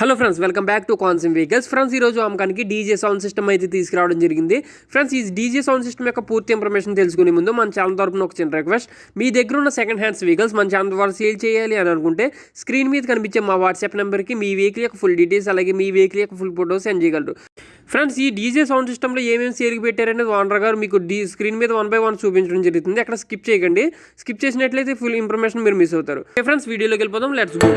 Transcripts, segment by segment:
Hello friends welcome back to Kansam vehicles friends ఈరోజు అమ్మకానికి DJ sound system అయితే తీసుకురావడం జరిగింది. ఫ్రెండ్స్ ఈ డీజే సౌండ్ సిస్టమ్ యొక్క పూర్తి ఇన్ఫర్మేషన్ తెలుసుకునే ముందు మన ఛానల్ తరపున ఒక చిన్న రిక్వెస్ట్ మీ దగ్గర ఉన్న సెకండ్ హ్యాండ్స్ వెహికల్స్ మన ఛానల్ ద్వారా సేల్ చేయాలి అని అనుకుంటే స్క్రీన్ మీద కనిపించే మా వాట్సాప్ నెంబర్కి మీ వెహికల్ యొక్క ఫుల్ డీటెయిల్స్ అలాగే మీ వెహికల్ యొక్క ఫుల్ ఫోటోస్ సెండ్ చేయగలరు. ఫ్రెండ్స్ ఈ డీజే సౌండ్ సిస్టంలో ఏమేమి సేల్కి పెట్టారనేది ఓనర్ గారు మీకు డీ స్క్రీన్ మీద వన్ బై వన్ చూపించడం జరుగుతుంది. అక్కడ స్కిప్ చేయకండి. స్కిప్ చేసినట్లయితే ఫుల్ ఇన్ఫర్మేషన్ మీరు మిస్ అవుతారు. ఫ్రెండ్స్ వీడియోలోకి వెళ్ళిపోదాం. లెట్స్ గో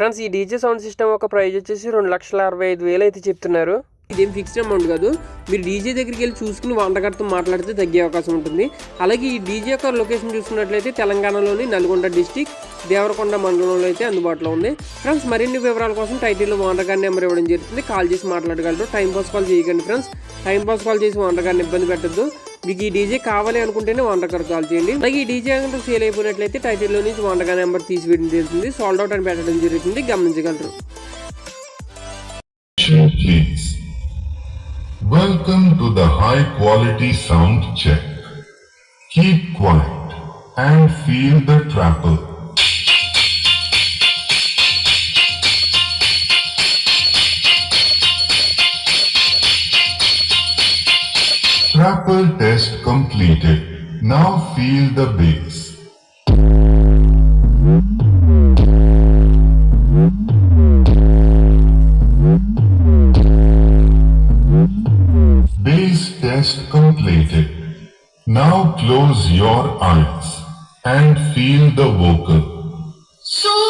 ఫ్రెండ్స్ ఈ డీజే సౌండ్ సిస్టమ్ ఒక ప్రైజ్ వచ్చేసి రెండు లక్షల అరవై ఐదు వేలు అయితే చెప్తున్నారు. ఇదేం ఫిక్స్డ్ అమౌంట్ కాదు. మీరు డీజే దగ్గరికి వెళ్ళి చూసుకుని వంటగారితో మాట్లాడితే తగ్గే అవకాశం ఉంటుంది. అలాగే ఈ డీజే యొక్క లొకేషన్ చూసుకున్నట్లయితే తెలంగాణలోని నల్గొండ డిస్టిక్ దేవరకొండ మండలంలో అయితే అందుబాటులో ఉంది. ఫ్రెండ్స్ మరిన్ని వివరాల కోసం టైటిల్లో ఓనర్ నెంబర్ ఇవ్వడం జరుగుతుంది. కాల్ చేసి మాట్లాడగలరు. టైం పాస్ కాల్ చేయకండి ఫ్రెండ్స్. టైం పాస్ కాల్ చేసి వంటగారిని ఇబ్బంది పెట్టద్దు. మీకు ఈ డీజే కావాలి అనుకుంటేనే ఓనర్ కాల్ చేయండి. అలాగే ఈ డీజే కనుక సేల్ అయిపోయినట్లయితే టైటిల్లో నుంచి వండగా గారి నెంబర్ తీసివేయడం జరుగుతుంది. సాల్డ్ అవుట్ అని పెట్టడం జరుగుతుంది. గమనించగలరు. Welcome to the high quality sound check. Keep quiet and feel the trapper. Trapper test completed. Now feel the bass. Bass test completed. Now close your eyes and feel the vocal. So